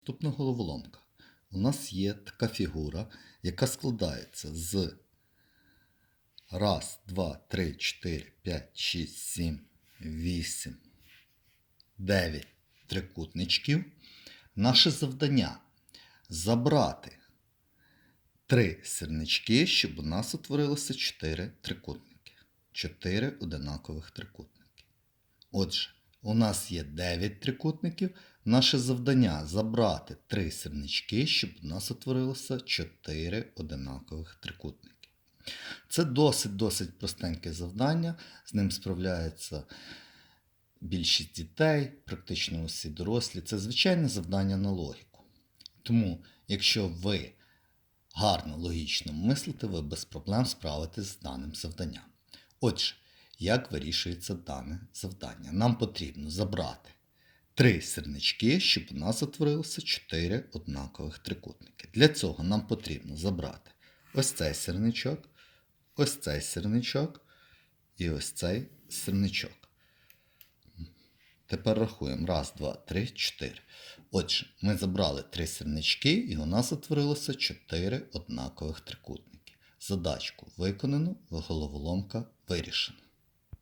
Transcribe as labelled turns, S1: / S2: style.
S1: Наступна головоломка. У нас є така фігура, яка складається з раз, два, три, чотири, п'ять, шість, сім, вісім, дев'ять трикутничків. Наше завдання забрати три сірнички, щоб у нас утворилося чотири трикутники. Чотири одинакових трикутники. Отже, у нас є 9 трикутників. Наше завдання забрати 3 сірнички, щоб у нас утворилося 4 одинакових трикутники. Це досить-досить простеньке завдання. З ним справляється більшість дітей, практично усі дорослі. Це звичайне завдання на логіку. Тому, якщо ви гарно логічно мислите, ви без проблем справитесь з даним завданням. Отже, як вирішується дане завдання? Нам потрібно забрати три сірнички, щоб у нас утворилося чотири однакових трикутники. Для цього нам потрібно забрати ось цей сірничок, ось цей сірничок і ось цей сірничок. Тепер рахуємо. Раз, два, три, чотири. Отже, ми забрали три сірнички, і у нас утворилося чотири однакових трикутники. Задачку виконано, головоломка вирішена.